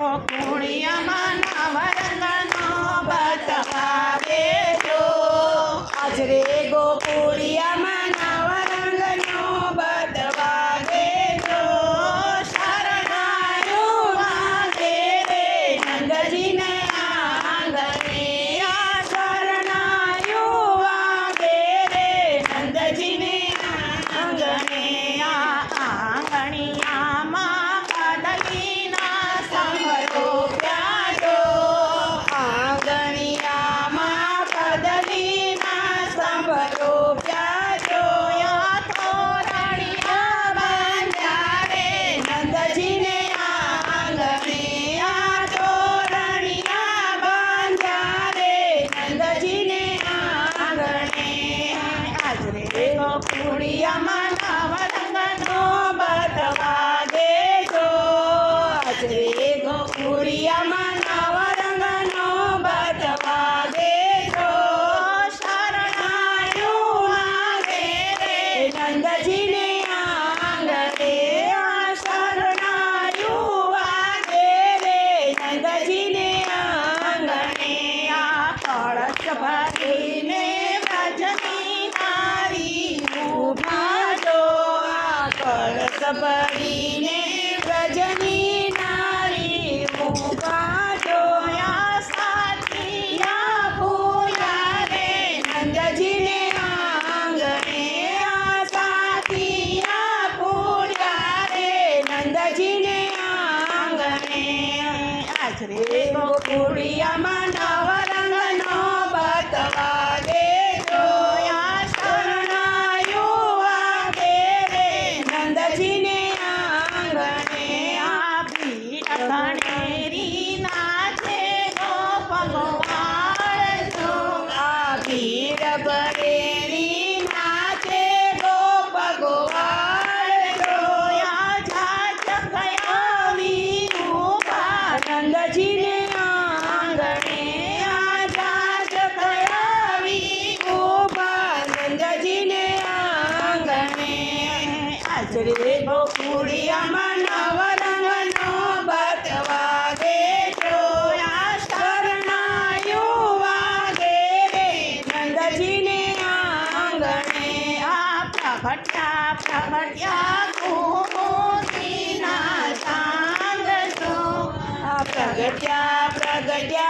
પૂર્ણિયામાં વરંગણો બતાવે છો અજરે Gokul Gloria María. સબરીને વ્રજની નારી મૂકા જોયા સાથિયા ભૂયા રે નંદજીને આંગણે આ સાથિયા ભૂયા રે નંદજીને આંગણે. આજ રે ગોકુળિયામાં નવર શ્રી ગોકુળિયામાં નવરંગનો બતવા દે જો શરણાયું વાગે રે નંદજીને આંગણે આ પ્રગટ્યા પ્રગટ્યા પ્રગટ્યા પ્રગટ્યા